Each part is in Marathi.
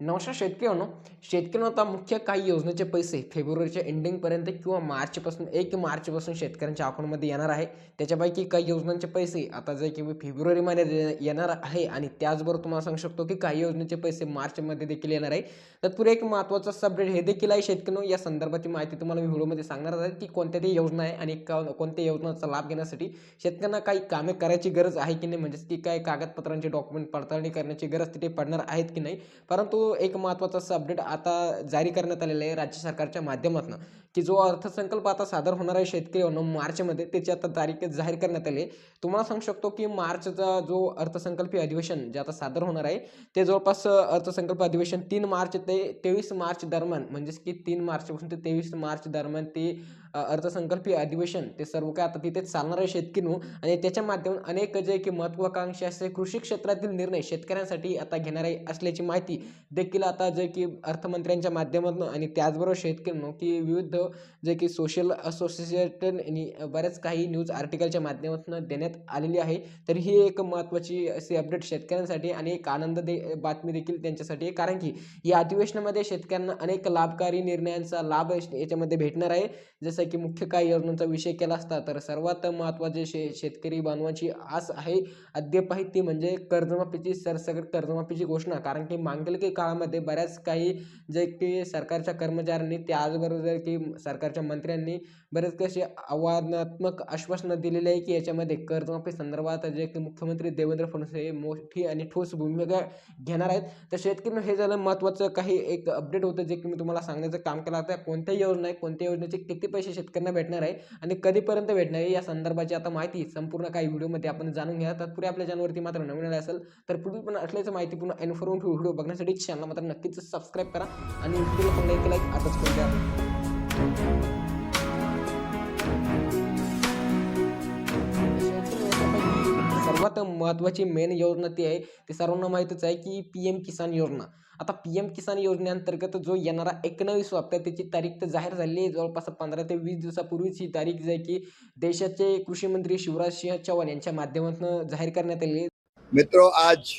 नमस्कार शेतकऱ्यांनो हो शेतकऱ्यांना आता मुख्य काही योजनेचे पैसे फेब्रुवारीच्या एंडिंगपर्यंत किंवा मार्चपासून एक मार्चपासून शेतकऱ्यांच्या अकाउंटमध्ये येणार आहे. त्याच्यापैकी काही योजनांचे पैसे आता जे की फेब्रुवारी महिन्यात येणार आहे आणि त्याचबरोबर तुम्हाला सांगू शकतो की काही योजनेचे पैसे मार्चमध्ये देखील येणार आहे. तत्पूर्वी एक महत्त्वाचा सबडेट हे देखील आहे शेतकऱ्यांनो हो. या संदर्भाची माहिती तुम्हाला मी व्हिडिओमध्ये सांगणार आहे की कोणत्या ती योजना आहे आणि का- कोणत्या योजनांचा लाभ घेण्यासाठी शेतकऱ्यांना काही कामे करायची गरज आहे की नाही? म्हणजेच की काही कागदपत्रांची डॉक्युमेंट पडताळणी करण्याची गरज तिथे पडणार आहेत की नाही? परंतु एक महत्त्वाचा असा अपडेट आता जारी करण्यात आलेला आहे राज्य सरकारच्या माध्यमातून की जो अर्थसंकल्प आता सादर होणार आहे शेतकरी मार्चमध्ये त्याची आता तारीख जाहीर करण्यात आली आहे. तुम्हाला सांगू शकतो की मार्चचा जो अर्थसंकल्पीय अधिवेशन जे आता सादर होणार आहे ते जवळपास अर्थसंकल्प अधिवेशन तीन मार्च ते तेवीस मार्च दरम्यान म्हणजेच की तीन मार्चपासून ते तेवीस मार्च दरम्यान ते अर्थसंकल्पीय अधिवेशन ते सर्व काय आता तिथे चालणार आहे शेतकीनू आणि त्याच्या माध्यमातून अनेक जे की महत्वाकांक्षी असे कृषी क्षेत्रातील निर्णय शेतकऱ्यांसाठी आता घेणारे असल्याची माहिती देखील आता जे की अर्थमंत्र्यांच्या माध्यमातून आणि त्याचबरोबर शेतकऱ्यांनो की विविध जे की सोशल असोसिएशन आणि बऱ्याच काही न्यूज आर्टिकलच्या माध्यमातून देण्यात आलेली आहे. तर ही एक महत्त्वाची अशी अपडेट शेतकऱ्यांसाठी आणि एक आनंद दे बातमी देखील त्यांच्यासाठी आहे. कारण की या अधिवेशनामध्ये शेतकऱ्यांना अनेक लाभकारी निर्णयांचा लाभ याच्यामध्ये भेटणार आहे. जसं की मुख्य काही योजनांचा विषय केला असता तर सर्वात महत्त्वाचे शे शेतकरी बांधवांची आस आहे अद्याप आहे ती म्हणजे कर्जमाफीची सरसकट कर्जमाफीची घोषणा. कारण की मागील काही काळामध्ये बऱ्याच काही जे की सरकारच्या कर्मचाऱ्यांनी त्याचबरोबर की सरकारच्या मंत्र्यांनी बरेच कसे आव्हानात्मक आश्वासनं दिलेली आहे की याच्यामध्ये कर्जमाफी संदर्भात जे की मुख्यमंत्री देवेंद्र फडणवीस हे मोठी आणि ठोस भूमिका घेणार आहेत. तर शेतकऱ्यांना हे झालं महत्त्वाचं. काही एक अपडेट होतं जे की मी तुम्हाला सांगण्याचं काम केलं. होतं कोणत्या योजना आहे कोणत्या योजनेचे किती पैसे शेतकऱ्यांना भेटणार आहे आणि कधीपर्यंत भेटणार आहे या संदर्भाची आता माहिती संपूर्ण काही व्हिडिओमध्ये आपण जाणून घ्या तत्पूर्वी आपल्या चॅनलवरती मात्र नवीन आले असेल तर पुढील पण असल्याचं माहिती पूर्ण इन्फॉर्मेटिव्ह व्हिडिओ बघण्यासाठी चॅनल मात्र नक्कीच सबस्क्राईब करा आणि व्हिडिओला पण लाईक लाईक आताच करून द्या. सर्वात महत्त्वाची मेन योजना ती आहे ती सर्वांना माहीतच आहे की पी एम किसान योजना. आता पी एम किसान योजनेअंतर्गत जो येणारा एकोणावीस हप्ता त्याची तारीख तर जाहीर झालेली आहे. जवळपास पंधरा ते वीस दिवसापूर्वीच ही तारीख जी आहे की देशाचे कृषी मंत्री शिवराज सिंह चौहान यांच्या माध्यमातून जाहीर करण्यात आलेली मित्रों आज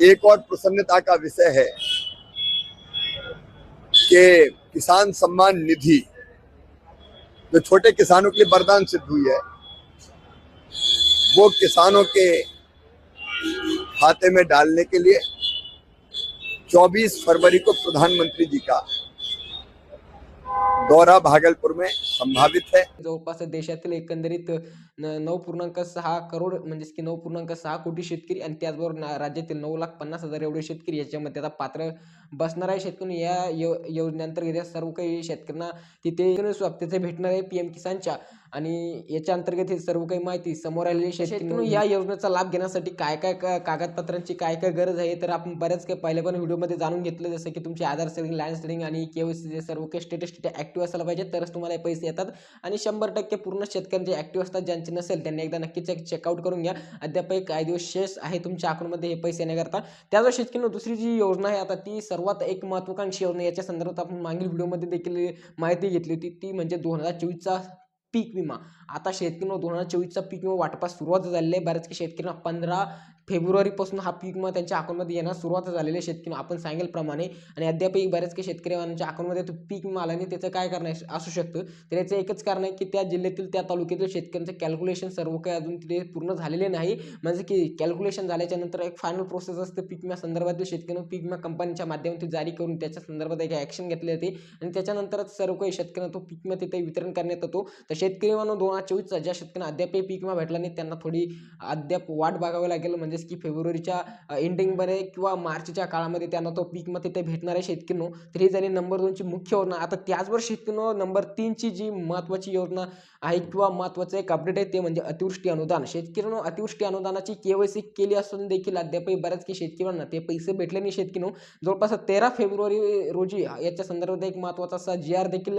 एक और प्रसन्नता का विषय है कि किसान सम्मान निधि जो छोटे किसानों के लिए वरदान सिद्ध हुई है वो किसानों के खाते में डालने के लिए 24 फरवरी को प्रधानमंत्री जी का दौरा भागलपुर में संभावित है जवळपास देशातील एकंदरीत न- नऊ पूर्णांक सहा करोड म्हणजेच की नऊ पूर्णांक सहा कोटी शेतकरी आणि त्याचबरोबर ना- राज्यातील नऊ लाख पन्नास हजार एवढे शेतकरी याच्यामध्ये आता पात्र बसणार आहे. शेतकरी या यो योजनेअंतर्गत या सर्व काही शेतकऱ्यांना तिथे हप्त्याचे भेटणार आहे पी एम किसानच्या. आणि याच्या अंतर्गत हे सर्व काही माहिती समोर आलेली आहे. शेतकरी या योजनेचा लाभ घेण्यासाठी काय काय कागदपत्रांची काय काय गरज आहे? तर आपण बऱ्याच काही पहिल्या पण व्हिडिओमध्ये जाणून घेतलं जसं की तुमची आधार सेलिंग लँड सेलिंग आणि केवायसी सर्व काही स्टेटस ऍक्टिव्ह असायला पाहिजे तरच तुम्हाला पैसे येतात. आणि शंभर टक्के पूर्ण शेतकऱ्यांचे ऍक्टिव्ह असतात ज्यांचे नसेल त्यांनी एकदा नक्कीच एक चेकआउट करून घ्या. अद्याप काही दिवस शेष आहे तुमच्या अकाउंटमध्ये हे पैसे येण्याकरता त्याचवेळी शेतकऱ्यांना दुसरी जी योजना आहे आता ती सर्वात एक महत्वाकांक्षी योजना याच्या संदर्भात आपण मागील व्हिडिओमध्ये देखील माहिती घेतली होती. ती म्हणजे दोन हजार चोवीसचा पीक विमा. आता शेतकऱ्यांना दोन हजार चोवीसचा पीक विमा वाटपास सुरुवात झालेली आहे. बऱ्याच काही शेतकऱ्यांना पंधरा फेब्रुवारीपासून हा पीक मग त्यांच्या अकाउंटमध्ये येण्यास सुरुवात झालेली आहे शेतकरी. आपण सांगेलप्रमाणे आणि अद्यापही बऱ्याच काही शेतकऱ्यांच्या अकाउंटमध्ये तो पीक मालाने आणि त्याचं काय करणं असू शकतं. तर याचं एकच कारण आहे की त्या जिल्ह्यातील त्या तालुक्यातील शेतकऱ्यांचं कॅल्क्युलेशन सर्व काही अजून तिथे पूर्ण झालेले नाही. म्हणजे की कॅल्क्युलेशन झाल्याच्यानंतर एक फायनल प्रोसेस असते पीक विमा संदर्भातील शेतकऱ्यांना पीक विमा कंपनीच्या माध्यमातून जारी करून त्याच्या संदर्भात एक ॲक्शन घेतली जाते आणि त्याच्यानंतरच सर्व काही शेतकऱ्यांना तो पीक विमा तिथे वितरण करण्यात येतो. तर शेतकरी म्हणून दोन हजार चोवीसचा ज्या शेतकऱ्यांना अद्यापही पीक विमा भेटला नाही त्यांना थोडी अद्याप वाट बघावी लागेल. म्हणजे म्हणजेच की फेब्रुवारीच्या एंडिंगमध्ये किंवा मार्चच्या काळामध्ये त्यांना तो पीकमध्ये ते भेटणार आहे शेतकीनो तर ही झाली नंबर दोनची मुख्य योजना. आता त्याचबरोबर शेतकीनो नंबर तीनची जी महत्त्वाची योजना आहे किंवा महत्त्वाचं एक अपडेट आहे ते म्हणजे अतिवृष्टी अनुदान. शेतकऱ्यांनो अतिवृष्टी अनुदानाची केवायसी केली असून देखील अद्यापही बऱ्याच काही शेतकऱ्यांना ते पैसे भेटले नाही. शेतकीनो जवळपास तेरा फेब्रुवारी रोजी याच्या संदर्भात एक महत्त्वाचा असा जी आर देखील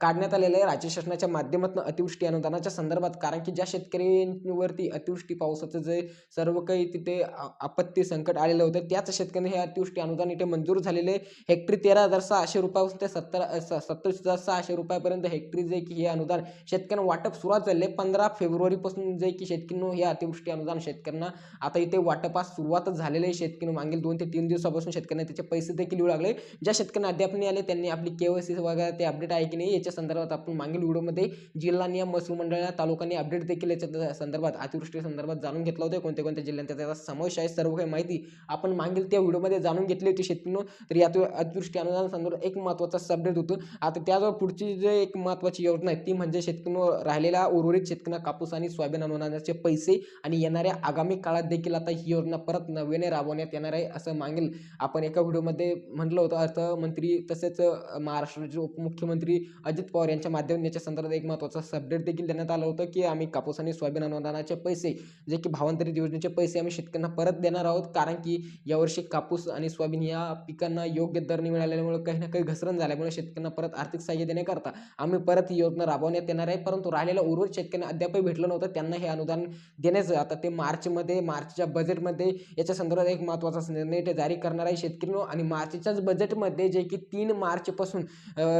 काढण्यात आलेला आहे. राज्य शासनाच्या माध्यमातून अतिवृष्टी अनुदानाच्या संदर्भात. कारण की ज्या शेतकऱ्यांवरती अतिवृष्टी पावसाचं जे सर्व काही तिथे आपत्ती संकट आलेलं होतं. त्याच शेतकऱ्यांनी हे अतिवृष्टी अनुदान इथे मंजूर झालेले हेक्टरी तेरा हजार सहाशे रुपयापासून ते सत्तर सत्तावीस हजार सहाशे रुपयापर्यंत हेक्टरी जे की हे अनुदान शेतकऱ्यांना वाटप सुरुवात झाले पंधरा फेब्रुवारीपासून जे की शेतकऱ्यांनो हे अतिवृष्टी अनुदान शेतकऱ्यांना आता इथे वाटपास सुरुवातच झालेले आहे. शेतकरी मागील दोन ते तीन दिवसापासून शेतकऱ्यांना त्याचे पैसे देखील येऊ लागले ज्या शेतकऱ्यांना अद्याप नाही आले त्यांनी आपली केवायसी वगैरे ते अपडेट आहे की नाही याच्या संदर्भात आपण मागील व्हिडिओमध्ये जिल्हा नियम महसूल मंडळ तालुक्यांनी अपडेट देखील याच्या संदर्भात अतिवृष्टी संदर्भात जाणून घेतलं होतं. कोणत्या कोणत्या जिल्ह्यांचा त्याचा समावेश आहे सर्व काही माहिती आपण मागील त्या व्हिडिओमध्ये जाणून घेतली होती शेतकऱ्यांनो. तर यात अतिवृष्टी अनुदान संदर्भात एक महत्त्वाचा सबडेट होतो. आता त्याजवळ पुढची जे एक महत्त्वाची योजना आहे ती म्हणजे शेतकऱ्यांवर राहिलेला उर्वरित शेतकऱ्यांना कापूस आणि सोयाबीन अनुदानाचे पैसे आणि येणाऱ्या आगामी काळात देखील आता ही योजना परत नव्याने राबवण्यात येणार आहे असं मागील आपण एका व्हिडिओमध्ये म्हटलं होतं. अर्थमंत्री तसेच महाराष्ट्राचे उपमुख्यमंत्री अजित पवार यांच्या माध्यमातून याच्या संदर्भात एक महत्त्वाचा सबडेट देखील देण्यात आलं होतं की आम्ही कापूस आणि सोयाबीन अनुदानाचे पैसे जे की भावांतरित योजनेचे पैसे आम्ही शेतकऱ्यांना परत देणार आहोत. कारण की यावर्षी कापूस आणि सोयाबीन या पिकांना योग्य दर न मिळाल्यामुळे काही ना काही घसरण झाल्यामुळे शेतकऱ्यांना परत आर्थिक सहाय्य देण्याकरता आम्ही परत ही योजना राबवण्यात येणार आहे. परंतु राहिलेल्या उर्वरित शेतकऱ्यांना अद्यापही भेटलं नव्हतं. त्यांना हे अनुदान देण्याचं आता ते मार्चमध्ये मार्चच्या बजेटमध्ये याच्या संदर्भात एक महत्त्वाचा निर्णय ते जारी करणार आहे. शेतकऱ्यांनो आणि मार्चच्याच बजेटमध्ये जे की तीन मार्चपासून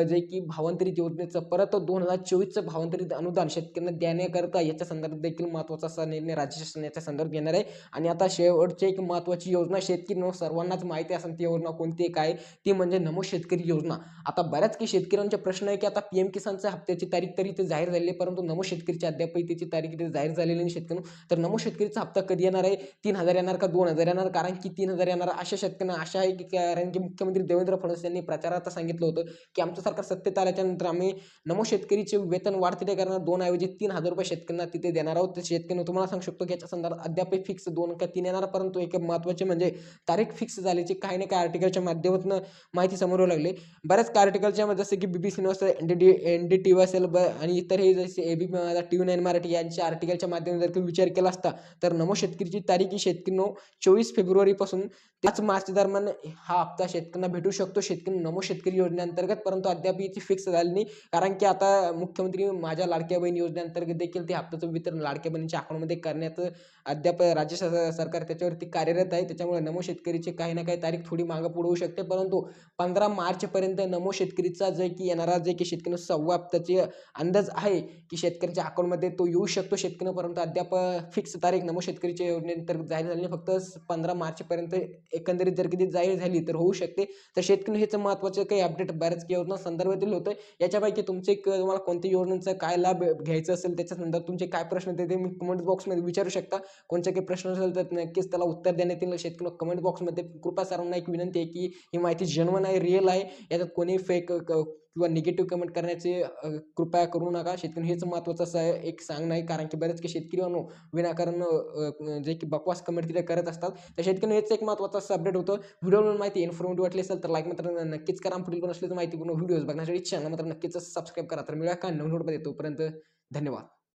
जे की भावांतरित योजनेचं परत दोन हजार चोवीसचं भावांतरित अनुदान शेतकऱ्यांना देण्याकरता याच्या संदर्भात देखील महत्त्वाचा असा निर्णय राज्य शासन याच्या संदर्भात घेणार आहे. आणि आता शेवटची एक महत्त्वाची योजना शेतकरी सर्वांनाच माहिती असेल ती योजना कोणती आहे काय ती म्हणजे नमो शेतकरी योजना. आता बऱ्याच काही शेतकऱ्यांचे प्रश्न आहे की आता पी एम किसानच्या हप्त्याची तारीख तरी इथे जाहीर झालेली आहे परंतु नमो शेतकरीची अद्यापही त्याची तारीख इथे जाहीर झालेली नाही शेतकरी. तर नमो शेतकरीचा हप्ता कधी येणार आहे? तीन हजार येणार का दोन हजार येणार? कारण की तीन हजार येणार अशा शेतकऱ्यांना आशा आहे की कारण की मुख्यमंत्री देवेंद्र फडणवीस यांनी प्रचारात सांगितलं होतं की आमचं सरकार सत्तेत आल्याच्यानंतर आम्ही नमो शेतकरीचे वेतन वाढ तिथे करणार. दोन ऐवजी तीन हजार रुपये शेतकऱ्यांना तिथे देणार आहोत. तर शेतकऱ्यांना तुम्हाला सांगू शकतो की याच्या संदर्भात अद्यापही फिक्स दोन का तीन येणार परंतु एक महत्त्वाचे म्हणजे तारीख फिक्स झाल्याची काही ना काही आर्टिकलच्या माध्यमातून माहिती समोर लागली. बऱ्याच काही आर्टिकलच्या जसं की B B C news N D D N D T V असेल ब आणि इतर हे जसे A B T V nine Marathi यांच्या आर्टिकलच्या माध्यमातून जर काही विचार केला असता तर नमो शेतकरीची तारीख ही शेतकरी चोवीस फेब्रुवारीपासून त्याच मार्च दरम्यान हा हप्ता शेतकऱ्यांना भेटू शकतो. शेतकरी नमो शेतकरी योजनेअंतर्गत परंतु अद्याप याची फिक्स झाली नाही. कारण की आता मुख्यमंत्री माझ्या लाडक्या बहीण योजनेअंतर्गत देखील ते हप्त्याचं वितरण लाडक्या बहिणीच्या अकाउंटमध्ये करण्यात अद्याप राज्य शासन सरकार त्याच्यावरती कार्यरत आहे. त्याच्यामुळे नमो शेतकरीची काही ना काही तारीख थोडी मागं पुढे होऊ शकते. परंतु पंधरा मार्चपर्यंत नमो शेतकरीचा जे की येणारा जे की शेतकऱ्यांना सव्वा हप्त्याचे अंदाज आहे की शेतकऱ्यांच्या अकाउंटमध्ये तो येऊ शकतो. शेतकऱ्यांपर्यंत परंतु अद्याप फिक्स तारीख नमो शेतकरीच्या योजनेअंतर्गत जाहीर झाली फक्त पंधरा मार्चपर्यंत एकंदरीत जर कधी जाहीर झाली तर होऊ शकते. तर शेतकरी हेच महत्त्वाचं काही अपडेट बऱ्याच काही योजना संदर्भातील होतं याच्यापैकी तुमचे एक तुम्हाला कोणत्या योजनेचा काय लाभ घ्यायचा असेल त्याच्या संदर्भात तुमचे काय प्रश्न ते मी कमेंट बॉक्समध्ये विचारू शकता. कोणते काही प्रश्न असेल तर नक्कीच त्याला उत्तर देण्यात येईल. शेतकरी कमेंट बॉक्समध्ये कृपया सर्वांना एक विनंती आहे की ही माहिती जेन्युइन आहे रिअल आहे. याच्यात कोणी फेक किंवा निगेटिव्ह कमेंट करण्याचे कृपया करू नका. शेतकरी हेच महत्त्वाचं असं आहे एक सांगणं आहे कारण की बरेच काही शेतकरी अनो विनाकारण जे की बकवास कमेंट तिथे करत असतात. तर शेतकरी हेच एक महत्त्वाचं असं अपडेट होतं. व्हिडिओ माहिती इन्फॉर्मेटिव्ह वाटली असेल तर लाईक मात्र नक्कीच करा. पुढील पण असले तर माहिती पूर्ण व्हिडिओज बघण्यासाठी चॅनल मात्र नक्कीच सबस्क्राईब करा. तर मिळा का नवीन व्हिडिओमध्ये तोपर्यंत धन्यवाद.